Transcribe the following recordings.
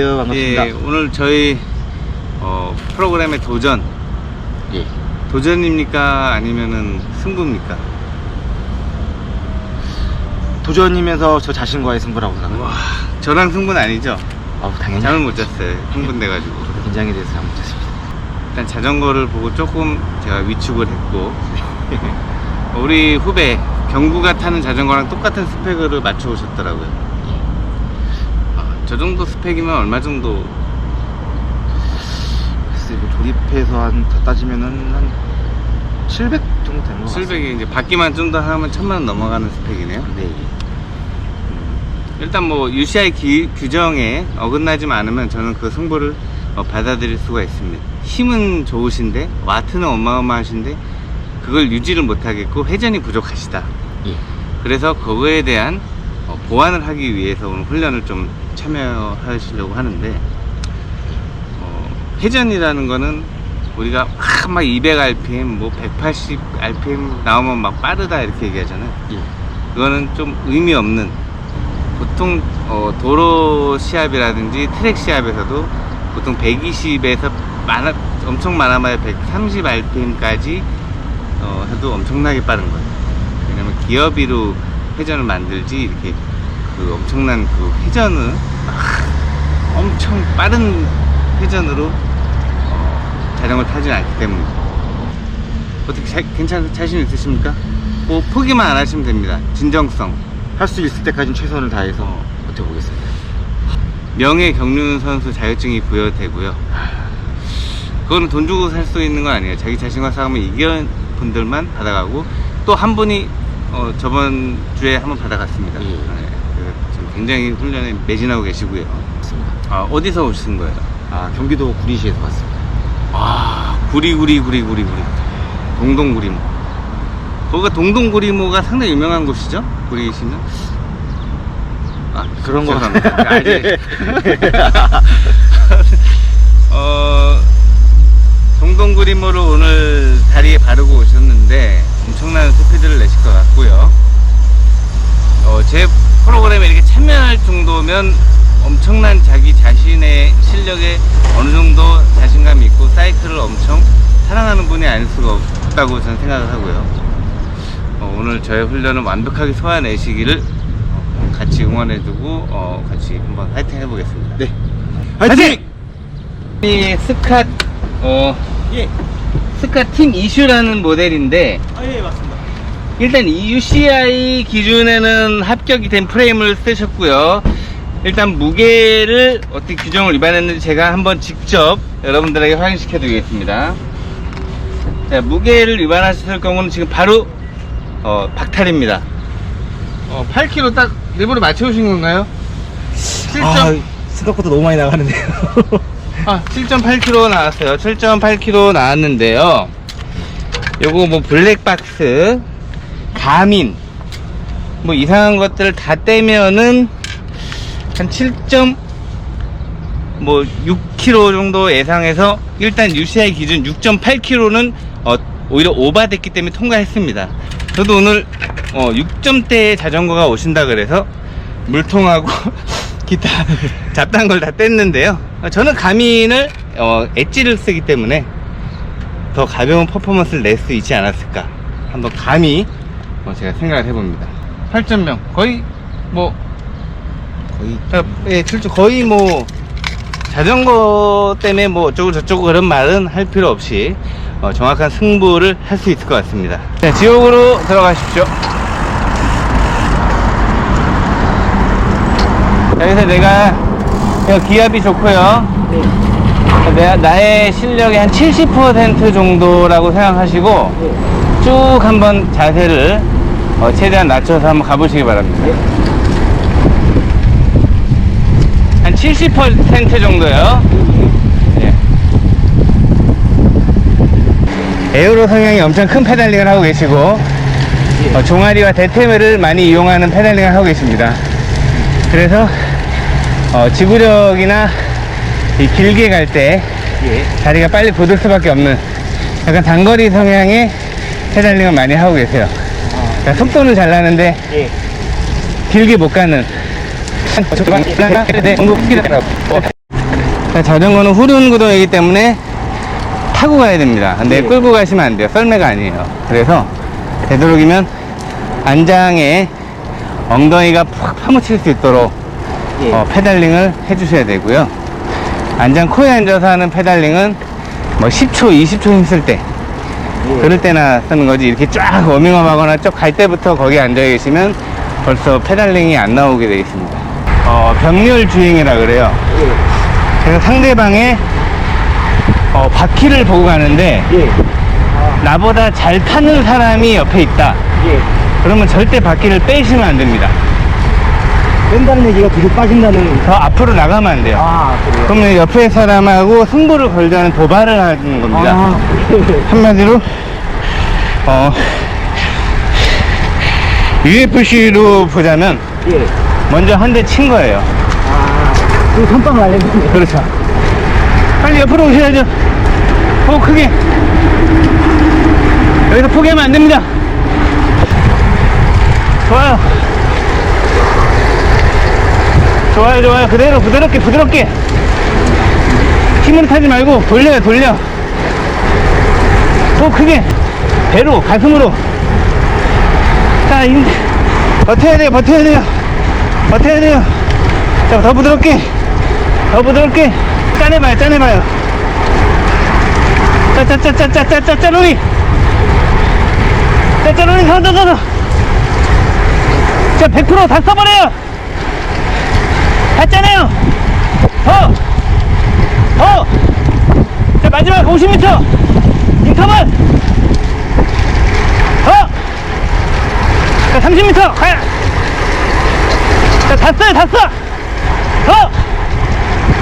어, 안녕하세요. 아. 반갑습니다. 예, 오늘 저희 어, 프로그램의 도전 예. 도전입니까 아니면은 승부입니까? 도전이면서 저 자신과의 승부라고 생각합니다. 와, 저랑 승부는 아니죠? 아우, 당연히. 잠을 못 잤어요. 흥분돼가지고. 저도 긴장이 돼서 잠못 잤습니다. 일단 자전거를 보고 조금 제가 위축을 했고 우리 후배 경구가 타는 자전거랑 똑같은 스펙을 맞춰 오셨더라고요. 아, 저 정도 스펙이면 얼마 정도? 글쎄, 뭐 조립해서 한, 다 따지면은 한 700 정도 되는 것 같습니다. 700이 이제 받기만 좀 더 하면 천만 원 넘어가는 스펙이네요. 네. 일단 뭐 UCI 기- 규정에 어긋나지만 않으면 저는 그 승부를 어, 받아들일 수가 있습니다. 힘은 좋으신데 와트는 어마어마하신데 그걸 유지를 못하겠고 회전이 부족하시다. 예. 그래서 그거에 대한 어, 보완을 하기 위해서 오늘 훈련을 좀 참여하시려고 하는데 어, 회전이라는 거는 우리가 막, 막 200rpm, 뭐 180rpm 나오면 막 빠르다 이렇게 얘기하잖아요. 예. 그거는 좀 의미 없는 보통 어, 도로 시합이라든지 트랙 시합에서도 보통 120에서 많아, 엄청 많아봐야 130rpm까지 어, 해도 엄청나게 빠른 거예요. 왜냐면 기어비로 회전을 만들지 이렇게 그 엄청난 그 회전을 막 엄청 빠른 회전으로 어, 자전거를 타지는 않기 때문에 어떻게 자, 괜찮 자신 있으십니까? 뭐 포기만 안 하시면 됩니다. 진정성. 할 수 있을 때까지는 최선을 다해서 어. 버텨보겠습니다. 명예 경륜 선수 자격증이 부여되고요. 그거는 돈 주고 살 수 있는 건 아니에요. 자기 자신과 싸우면 이기는 분들만 받아가고 또 한 분이 어, 저번 주에 한번 받아갔습니다. 예. 네, 그래서 지금 굉장히 훈련에 매진하고 계시고요. 맞습니다. 아, 어디서 오신 거예요? 아, 경기도 구리시에서 왔습니다. 아, 구리구리구리구리구리. 동동구리모. 거기가 동동구리모가 상당히 유명한 곳이죠? 구리시는? 아, 그런 거 죄송합니다. 알지? 어, 동동구리모를 오늘 다리에 바르고 오셨는데 엄청난 스피드를 내실 것 같고요. 어, 제 프로그램에 이렇게 참여할 정도면 엄청난 자기 자신의 실력에 어느 정도 자신감 있고 사이클을 엄청 사랑하는 분이 아닐 수가 없다고 저는 생각을 하고요. 어, 오늘 저의 훈련을 완벽하게 소화내시기를 어, 같이 응원해주고 어, 같이 한번 화이팅 해보겠습니다. 네. 이 스카 어 예. 스카 팀 이슈라는 모델인데 아, 예, 맞습니다. 일단 이 UCI 기준에는 합격이 된 프레임을 쓰셨고요. 일단 무게를 어떻게 규정을 위반했는지 제가 한번 직접 여러분들에게 확인시켜 드리겠습니다. 자, 무게를 위반하셨을 경우는 지금 바로 어, 박탈입니다. 어, 8kg 딱 일부러 맞춰오신 건가요? 7. 아, 생각보다 너무 많이 나가는데요. 아, 7.8kg 나왔어요. 7.8kg 나왔는데요. 요거 뭐 블랙박스, 가민, 뭐 이상한 것들 다 떼면은 한 7. 뭐 6kg 정도 예상해서 일단 UCI 기준 6.8kg는 어, 오히려 오바됐기 때문에 통과했습니다. 저도 오늘 어, 6점대의 자전거가 오신다 그래서 물통하고 기타 잡다한 걸 다 뗐는데요. 어, 저는 가민을 어, 엣지를 쓰기 때문에 더 가벼운 퍼포먼스를 낼 수 있지 않았을까. 한번 감히 어, 제가 생각을 해봅니다. 8.0 거의 뭐 거의 어, 예, 실제 거의 뭐 자전거 때문에 뭐 어쩌고 저쩌고 그런 말은 할 필요 없이 어, 정확한 승부를 할 수 있을 것 같습니다. 자, 지옥으로 들어가십시오. 여기서 내가 이거 기압이 좋고요. 내가 나의 실력의 한 70% 정도라고 생각하시고 쭉 한번 자세를 어, 최대한 낮춰서 한번 가보시기 바랍니다. 한 70% 정도요. 예. 에어로 성향이 엄청 큰 페달링을 하고 계시고 어, 종아리와 대퇴물을 많이 이용하는 페달링을 하고 계십니다. 그래서 어, 지구력이나 이 길게 갈때 예. 다리가 빨리 굳을 수밖에 없는 약간 단거리 성향의 페달링을 많이 하고 계세요. 그러니까 속도는 잘 나는데 예. 길게 못 가는 자, 자전거는 후륜 구동이기 때문에 타고 가야 됩니다. 근데 예. 끌고 가시면 안 돼요. 썰매가 아니에요. 그래서 되도록이면 안장에 엉덩이가 푹 파묻힐 수 있도록 예. 어, 페달링을 해주셔야 되고요. 안장 코에 앉아서 하는 페달링은 뭐 10초, 20초 힘쓸 때 예. 그럴 때나 쓰는 거지 이렇게 쫙 워밍업 하거나 쭉 갈 때부터 거기 앉아 계시면 벌써 페달링이 안 나오게 되어 있습니다. 어, 병렬 주행이라 그래요. 예. 그래서 상대방의 어, 바퀴를 보고 가는데 예. 아, 나보다 잘 타는 사람이 옆에 있다. 예. 그러면 절대 바퀴를 빼시면 안 됩니다. 뺀다는 얘기가 뒤로 빠진다는. 더 앞으로 나가면 안 돼요. 아, 그래요? 그러면 옆에 사람하고 승부를 걸자는 도발을 하는 겁니다. 아, 한마디로 어, UFC로 보자면 예. 먼저 한 대 친 거예요. 아, 그 선빵을 알려주네. 그렇죠. 빨리 옆으로 오셔야죠. 오, 크게. 여기서 포기하면 안 됩니다. 좋아요. 좋아요, 좋아요. 그대로, 부드럽게, 부드럽게. 힘으로 타지 말고, 돌려요, 돌려. 더 크게. 배로, 가슴으로. 자, 이, 버텨야 돼요, 버텨야 돼요. 버텨야 돼요. 자, 더 부드럽게. 더 부드럽게 짜내봐요 짜내봐요 짜짜짜짜짜짜짜 짜로리 짜짜 로리 더더더더 자 100%다 써버려요 다 짜내요 더더자 마지막 50m 인터벌 더자 30m 가야 써요 다 써! 더!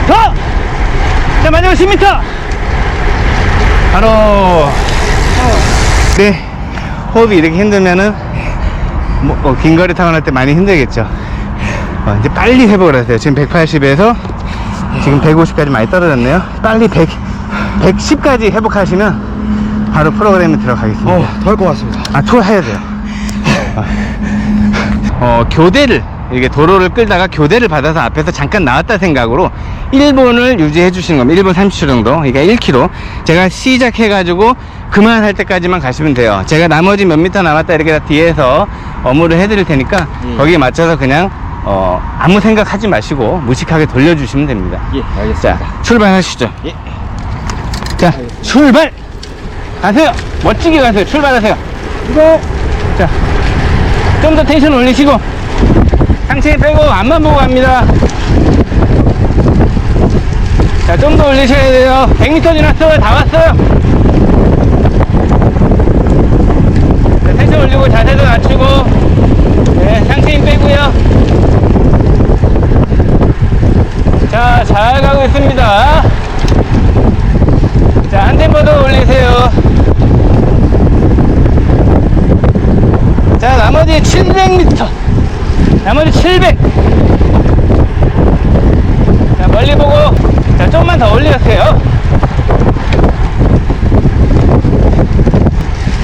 더! 자, 마지막 10m! 바로, 네. 호흡이 이렇게 힘들면은, 뭐, 어, 긴 거리 타고 날 때 많이 힘들겠죠. 어, 이제 빨리 회복을 하세요. 지금 180에서 지금 150까지 많이 떨어졌네요. 빨리 100, 110까지 회복하시면 바로 프로그램에 들어가겠습니다. 어, 더할 것 같습니다. 아, 투어해야 돼요. 어, 교대를, 이게 도로를 끌다가 교대를 받아서 앞에서 잠깐 나왔다 생각으로 1분을 유지해 주시는 겁니다. 1분 30초 정도. 그러니까 1km. 제가 시작해가지고 그만할 때까지만 가시면 돼요. 제가 나머지 몇 미터 남았다 이렇게 다 뒤에서 업무를 해드릴 테니까 예. 거기에 맞춰서 그냥 어, 아무 생각 하지 마시고 무식하게 돌려주시면 됩니다. 예, 알겠습니다. 자, 출발하시죠. 예. 자, 출발! 가세요! 멋지게 가세요. 출발하세요. 이거, 자, 좀 더 텐션 올리시고, 상체 빼고 앞만 보고 갑니다. 자, 좀 더 올리셔야 돼요. 100m 지났어요. 다 왔어요. 자, 텐션 올리고 자세도 낮추고, 네, 상체 힘 빼고요. 자, 잘 가고 있습니다. 자, 더 올리세요. 자, 나머지 700m. 나머지 700. 자, 멀리 보고. 자, 조금만 더 올리세요.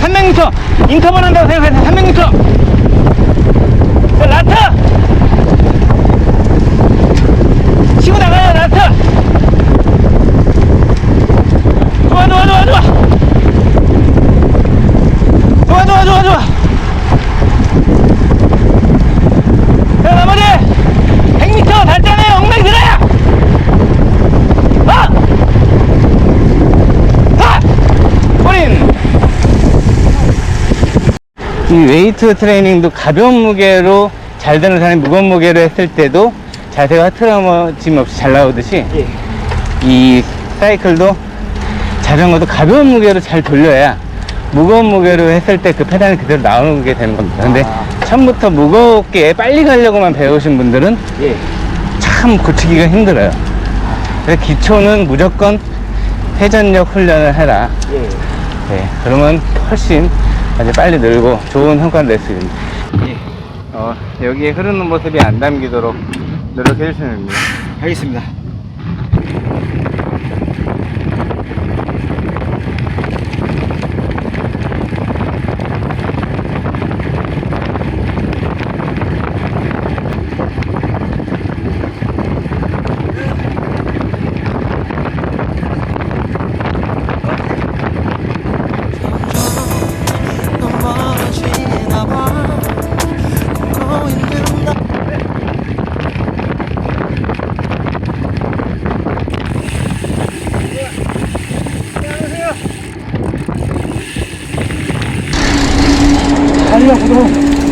300m. 인터벌 한다고 생각하세요. 300m. 자, 라트. 치고 나가요, 라트. 좋아, 좋아, 좋아, 좋아. 좋아, 좋아, 좋아, 좋아. 자, 나머지 100m 달잖아요. 엉덩이 들어요. 아! 아! 꼬린! 이 웨이트 트레이닝도 가벼운 무게로 잘 되는 사람이 무거운 무게로 했을 때도 자세가 흐트러짐 없이 잘 나오듯이 예. 이 사이클도 자전거도 가벼운 무게로 잘 돌려야 무거운 무게로 했을 때 그 페달이 그대로 나오게 되는 겁니다. 근데 아. 처음부터 무겁게 빨리 가려고만 배우신 분들은 예. 참 고치기가 힘들어요. 그래서 기초는 무조건 회전력 훈련을 해라. 예. 네, 그러면 훨씬 아주 빨리 늘고 좋은 성과를 낼 수 있습니다. 예. 어, 여기에 흐르는 모습이 안 담기도록 노력해 주시면 됩니다. 알겠습니다.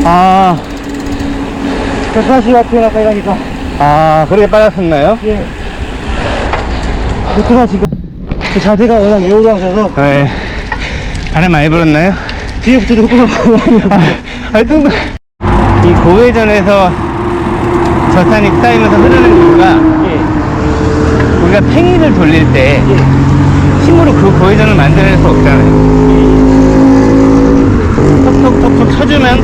아, 백사시 앞에 가까이 가니까 아, 그렇게 빨랐었나요? 예. 루트가 지금 그 자세가 워낙 여유로워서 네. 바람 많이 불었나요? 뒤에부터 조금 하여튼 이 고회전에서 저탄이 쌓이면서 흐르는 이유가 예. 우리가 팽이를 돌릴 때 힘으로 그 고회전을 만들어낼 수 없잖아요. 톡톡톡톡 쳐주면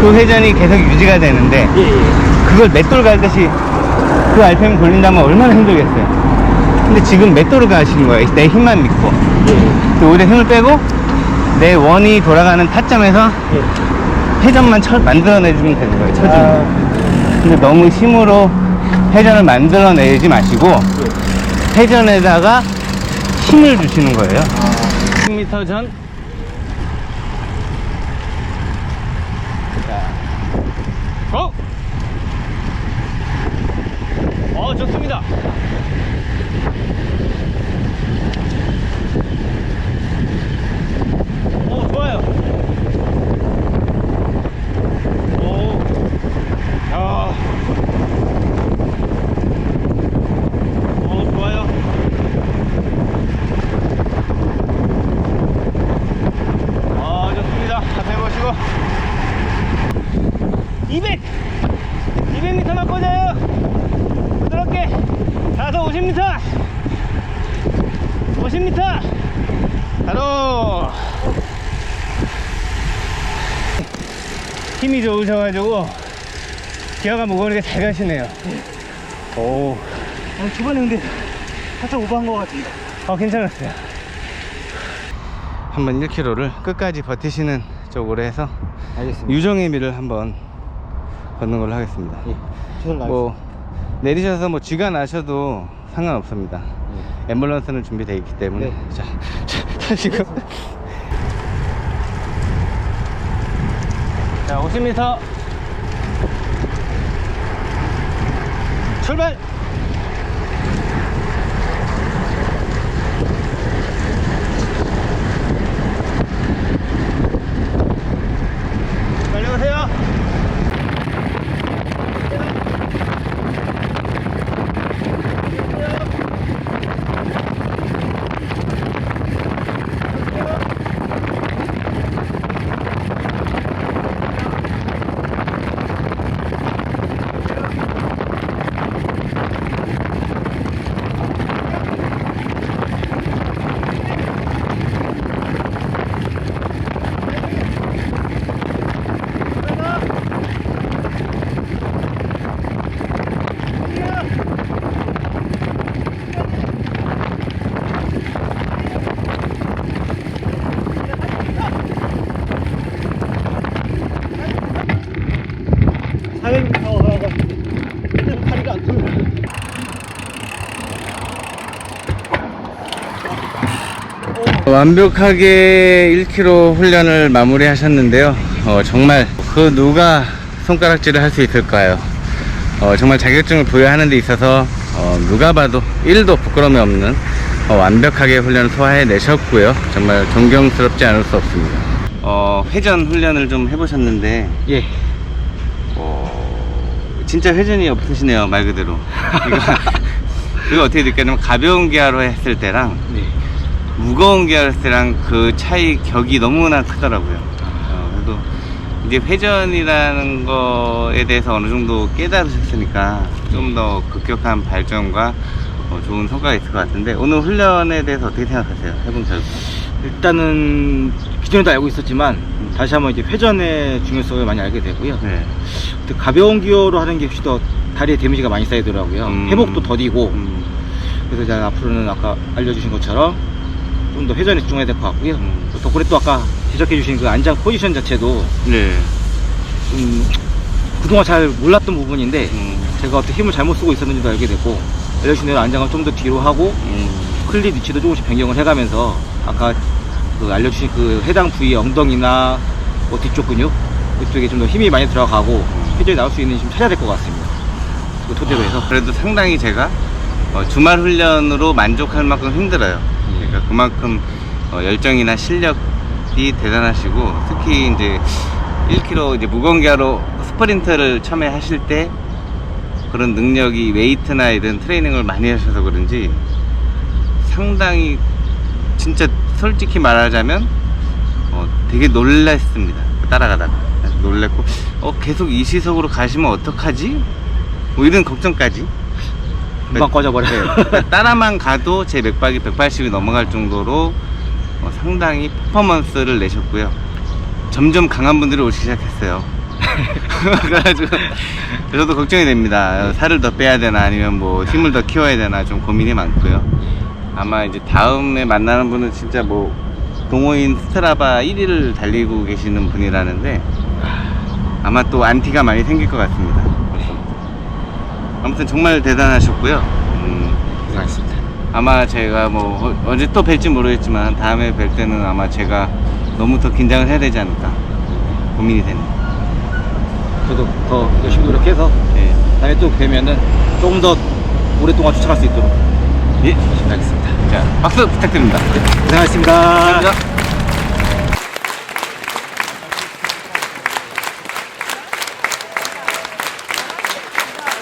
그 회전이 계속 유지가 되는데 예. 예. 그걸 맷돌 갈듯이 그 RPM 돌린다면 얼마나 힘들겠어요. 근데 지금 맷돌을 가시는 거예요. 내 힘만 믿고. 예. 오히려 힘을 빼고 내 원이 돌아가는 타점에서 예. 회전만 쳐, 만들어내주면 되는 거예요. 쳐주면. 아, 근데 너무 힘으로 회전을 만들어내지 마시고 회전에다가 힘을 주시는 거예요. 10m 전. 자, 고! 어, 좋습니다. 오, 좋아요. 오, 야. 어, 좋아요. 아, 좋습니다. 앞에 보시고. 200! 200m만 꽂아요! 부드럽게! 가서 50m! 50m! 바로! 힘이 좋으셔가지고, 기어가 무거우니까 잘 가시네요. 오. 아니, 초반에 근데 살짝 오버한 것 같은데. 어, 괜찮았어요. 한번 1km를 끝까지 버티시는 쪽으로 해서 알겠습니다. 유정의 미를 한번 걷는 걸로 하겠습니다. 예. 뭐 내리셔서 뭐 쥐가 나셔도 상관없습니다. 예. 앰뷸런스는 준비되어 있기 때문에 네. 자, 자 지금 자 50m 출발 빨리 오세요 다리가 안 돌려. 완벽하게 1km 훈련을 마무리 하셨는데요. 어, 정말 그 누가 손가락질을 할 수 있을까요? 어, 정말 자격증을 부여하는 데 있어서 어, 누가 봐도 1도 부끄러움이 없는 어, 완벽하게 훈련을 소화해 내셨고요. 정말 존경스럽지 않을 수 없습니다. 어, 회전 훈련을 좀 해보셨는데 예. 어, 진짜 회전이 없으시네요 말 그대로 이거, 이거 어떻게 느꼈냐면 가벼운 기아로 했을 때랑 네. 무거운 때랑 그 차이 격이 너무나 크더라고요 어, 그래도 이제 회전이라는 거에 대해서 어느 정도 깨달으셨으니까 좀 더 급격한 발전과 어, 좋은 성과가 있을 것 같은데 오늘 훈련에 대해서 어떻게 생각하세요? 해본 결과 일단은 기존에도 알고 있었지만 다시 한번 이제 회전의 중요성을 많이 알게 되고요. 네. 또 가벼운 기어로 하는 게 훨씬 더 다리에 데미지가 많이 쌓이더라고요. 음. 회복도 더디고 음, 그래서 이제 앞으로는 아까 알려주신 것처럼 좀더 회전에 집중해야 될 것 같고요. 음. 또 덕분에 또 아까 지적해 주신 그 안장 포지션 자체도 네. 좀 그동안 잘 몰랐던 부분인데 음, 제가 어떻게 힘을 잘못 쓰고 있었는지도 알게 됐고 알려주신 대로 안장을 좀 더 뒤로 하고 음, 클립 위치도 조금씩 변경을 해가면서 아까 그 알려주신 그 해당 부위 엉덩이나 뭐 뒤쪽 근육 그쪽에 좀 더 힘이 많이 들어가고 회전이 나올 수 있는 좀 찾아야 될 것 같습니다. 그 토대로 해서 그래도 상당히 제가 어, 주말 훈련으로 만족할 만큼 힘들어요. 그러니까 그만큼 어, 열정이나 실력이 대단하시고 특히 이제 1kg 이제 무공기하로 스프린트를 처음에 하실 때 그런 능력이 웨이트나 이런 트레이닝을 많이 하셔서 그런지 상당히 진짜 솔직히 말하자면 어, 되게 놀랐습니다. 따라가다가 놀랬고 어 계속 이 시속으로 가시면 어떡하지? 뭐 이런 걱정까지 금방 꺼져버려요. 네, 따라만 가도 제 맥박이 180이 넘어갈 정도로 어, 상당히 퍼포먼스를 내셨고요. 점점 강한 분들이 오기 시작했어요. 그래가지고 저도 걱정이 됩니다. 살을 더 빼야 되나 아니면 뭐 힘을 더 키워야 되나 좀 고민이 많고요. 아마 이제 다음에 만나는 분은 진짜 뭐 동호인 스트라바 1위를 달리고 계시는 분이라는데 아마 또 안티가 많이 생길 것 같습니다. 아무튼 정말 대단하셨고요. 음, 고생하셨습니다. 아마 제가 뭐 어- 언제 또 뵐지 모르겠지만 다음에 뵐 때는 아마 제가 너무 더 긴장을 해야 되지 않을까 고민이 되네요. 저도 더 열심히 노력해서 예. 다음에 또 뵈면은 조금 더 오랫동안 쫓아갈 수 있도록 예. 열심히 하겠습니다. 자, 박수 부탁드립니다. 고생하셨습니다. 감사합니다.